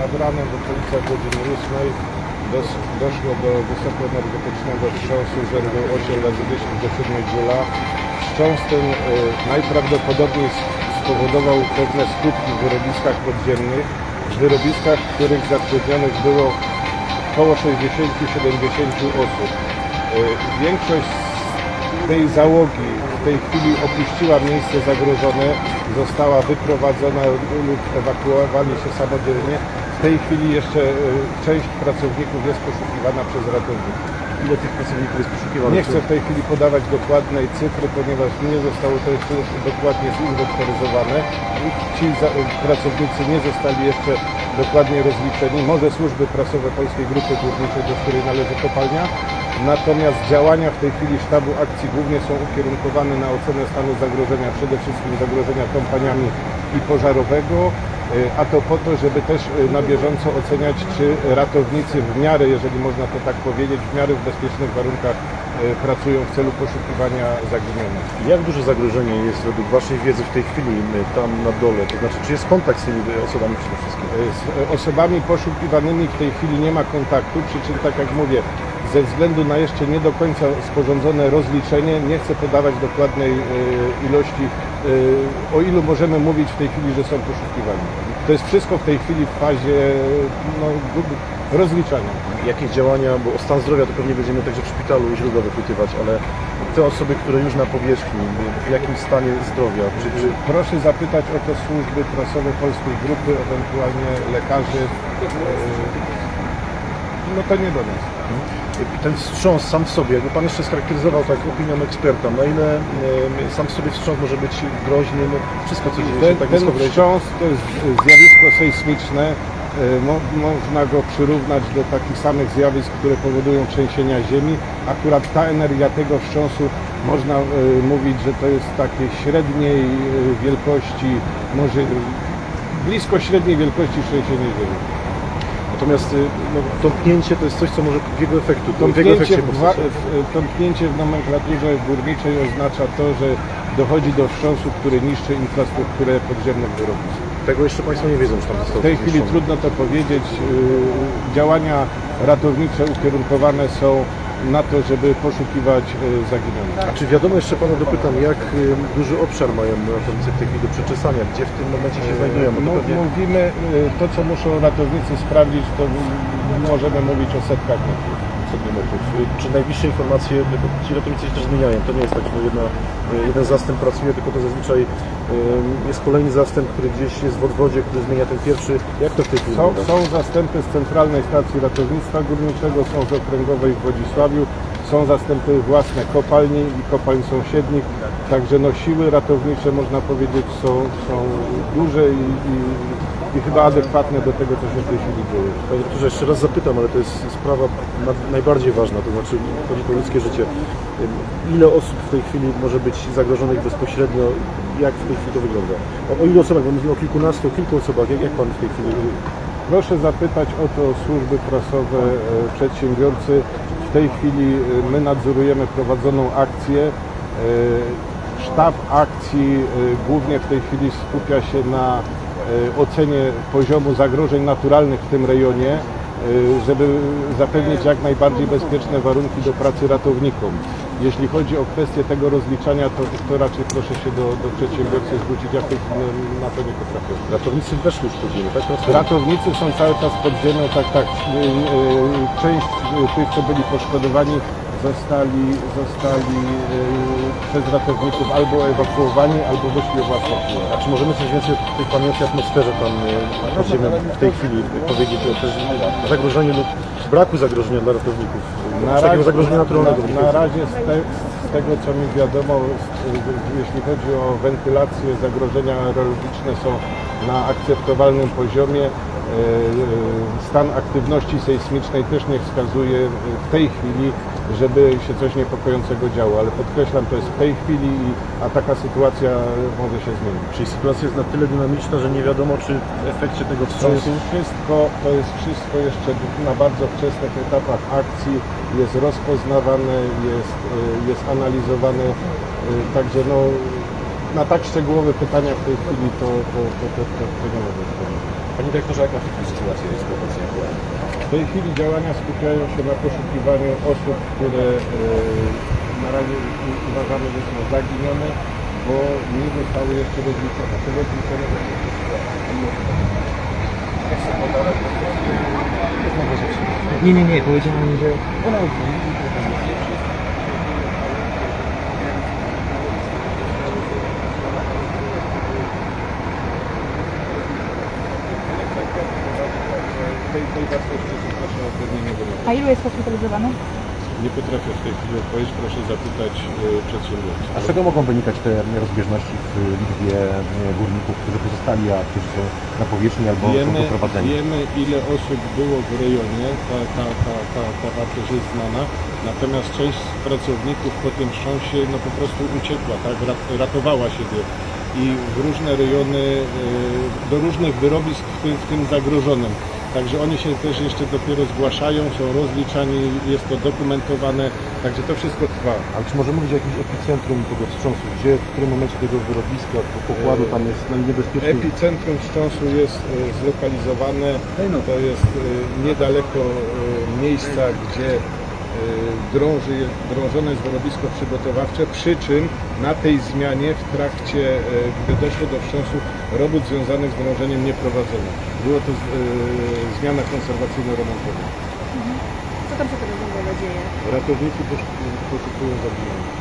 nad ranem w okolicach godziny 8 dos, doszło do wysokoenergetycznego wstrząsu rzędu 8 razy 10 do 7 Joula. Wstrząs ten e, najprawdopodobniej spowodował pewne skutki w wyrobiskach podziemnych, w wyrobiskach, w których zatrudnionych było około 60-70 osób. E, Większość tej załogi w tej chwili opuściła miejsce zagrożone, została wyprowadzona lub ewakuowali się samodzielnie. W tej chwili jeszcze e, część pracowników jest poszukiwana przez ratowników. Ile tych pracowników jest poszukiwanych? Nie chcę w tej chwili podawać dokładnej cyfry, ponieważ nie zostało to jeszcze dokładnie zinwentaryzowane. Ci za- pracownicy nie zostali jeszcze dokładnie rozliczeni. Może służby prasowe Polskiej Grupy Górniczej, do której należy kopalnia. Natomiast działania w tej chwili sztabu akcji głównie są ukierunkowane na ocenę stanu zagrożenia, przede wszystkim zagrożenia kompaniami i pożarowego, a to po to, żeby też y, na bieżąco oceniać, czy ratownicy w miarę, jeżeli można to tak powiedzieć, w miarę w bezpiecznych warunkach y, pracują w celu poszukiwania zaginionych. Jak duże zagrożenie jest według Waszej wiedzy w tej chwili y, tam na dole? To znaczy, czy jest kontakt z tymi osobami przede wszystkim? Z osobami poszukiwanymi w tej chwili nie ma kontaktu, przy czym tak jak mówię, ze względu na jeszcze nie do końca sporządzone rozliczenie, nie chcę podawać dokładnej e, ilości, e, o ilu możemy mówić w tej chwili, że są poszukiwani. To jest wszystko w tej chwili w fazie no, rozliczania. Jakieś działania, bo o stan zdrowia to pewnie będziemy także w szpitalu źródła wypytywać, ale te osoby, które już na powierzchni, w jakim stanie zdrowia, czy, czy Proszę zapytać o to służby prasowe Polskiej Grupy, ewentualnie lekarzy. E, No to nie do nas. ten wstrząs sam w sobie, jakby Pan jeszcze scharakteryzował tak opinią eksperta, na ile y, sam w sobie wstrząs może być groźny, no, wszystko co dzieje się Ten, tak ten blisko wstrząs to jest zjawisko sejsmiczne. E, Mo, można go przyrównać do takich samych zjawisk, które powodują trzęsienia ziemi. Akurat ta energia tego wstrząsu można e, mówić, że to jest takie średniej e, wielkości, może blisko średniej wielkości trzęsienie ziemi. Natomiast y, no, tąpnięcie to jest coś, co może w jego efektu, w jego efekcie w, w, tąpnięcie w nomenklaturze górniczej oznacza to, że dochodzi do wstrząsu, który niszczy infrastrukturę podziemnych wyrobisk. Tego jeszcze Państwo nie wiedzą, czy tam zostało W tej chwili trudno to powiedzieć. Yy, Działania ratownicze ukierunkowane są na to, żeby poszukiwać yy, zaginionych. A czy wiadomo jeszcze Pana dopytam, jak y, duży obszar mają ratownicy w tej chwili do przeczesania, gdzie w tym momencie się znajdują? Bo to pewnie... Mówimy, to co muszą ratownicy sprawdzić, to możemy mówić o setkach metrów. Podmiotów. Czy najbliższe informacje, bo ci ratownicy się też zmieniają, to nie jest tak, że jedna, jeden zastęp pracuje, tylko to zazwyczaj jest kolejny zastęp, który gdzieś jest w odwodzie, który zmienia ten pierwszy. Jak to w tej chwili Są, są zastępy z Centralnej Stacji Ratownictwa Górniczego, są z Okręgowej w Wodzisławiu, są zastępy własne kopalni i kopalń sąsiednich, także no, siły ratownicze można powiedzieć są, są duże i, i, i chyba adekwatne do tego, co się w tej chwili dzieje. Panie doktorze, jeszcze raz zapytam, ale to jest sprawa na- najbardziej ważna, to znaczy chodzi o ludzkie życie. Ile osób w tej chwili może być zagrożonych bezpośrednio? Jak w tej chwili to wygląda? O, o ilu osobach? Bo mówimy o kilkunastu, o kilku osobach. Jak, jak Pan w tej chwili... Proszę zapytać o to służby prasowe, e, przedsiębiorcy. W tej chwili e, my nadzorujemy prowadzoną akcję. E, Sztab akcji głównie w tej chwili skupia się na ocenie poziomu zagrożeń naturalnych w tym rejonie, e, żeby zapewnić jak najbardziej bezpieczne warunki do pracy ratownikom. Jeśli chodzi o kwestię tego rozliczania, to, to raczej proszę się do, do przedsiębiorcy zwrócić. Ja w tej chwili na to nie potrafię. Ratownicy weszli już ziemię, tak? Ratownicy są cały czas pod ziemią, tak, tak. Y, Część tych, co byli poszkodowani, zostali, zostali y, przez ratowników albo ewakuowani, albo wyszli o własną siłę. A czy możemy coś więcej o tej pamięci atmosferze tam y, pod ziemią w tej chwili powiedzieć o też zagrożeniu lub braku zagrożenia dla ratowników? Na takiego razie, zagrożenia naturalnego. na, na razie z, te, z tego, co mi wiadomo, jeśli chodzi o wentylację, zagrożenia aerologiczne są na akceptowalnym poziomie. E, e, Stan aktywności sejsmicznej też nie wskazuje e, w tej chwili, żeby się coś niepokojącego działo, ale podkreślam, to jest w tej chwili, a taka sytuacja może się zmienić. Czyli sytuacja jest na tyle dynamiczna, że nie wiadomo, czy w efekcie tego To jest wstrząsu wszystko, to jest wszystko jeszcze na bardzo wczesnych etapach akcji, jest rozpoznawane, jest, y, jest analizowane, także no, na tak szczegółowe pytania w tej chwili to, to, to, to, to, to nie mogę odpowiedzieć. Panie dyrektorze, jaka w tej chwili sytuacja jest obecnie aktualna? W tej chwili działania skupiają się na poszukiwaniu osób, które e, na razie uważamy, że są zaginione, bo nie zostały jeszcze rozliczone. Te rozliczone Nie, nie, nie, powiedziałem, że ona tej, tej wartości są proszę o pewnie nie wyrobić. A ilu jest hospitalizowanych? Nie potrafię w tej chwili odpowiedzieć, proszę zapytać e, przedsiębiorców. A z czego mogą wynikać te rozbieżności w liczbie e, górników, którzy pozostali, a którzy są na powierzchni albo są Wiemy, doprowadzeni? wiemy ile osób było w rejonie, ta, ta, ta, ta, ta wartość jest znana, natomiast część z pracowników po tym wstrząsie no po prostu uciekła, tak, Rat- ratowała siebie i w różne rejony, y, do różnych wyrobisk, w tym, w tym zagrożonym. Także oni się też jeszcze dopiero zgłaszają, są rozliczani, jest to dokumentowane, także to wszystko trwa. Ale czy możemy mówić o jakimś epicentrum tego wstrząsu? Gdzie, w którym momencie tego wyrobiska, tego pokładu tam jest najniebezpieczniej? Epicentrum wstrząsu jest e, zlokalizowane, to jest e, niedaleko e, miejsca, gdzie drąży, drążone jest wyrobisko przygotowawcze, przy czym na tej zmianie w trakcie, e, gdy doszło do wstrząsu, robót związanych z drążeniem nie prowadzono. Było to z- e, zmiana konserwacyjno-remontowa. Co tam się tego złego dzieje? Ratownicy poszukują zaginionych.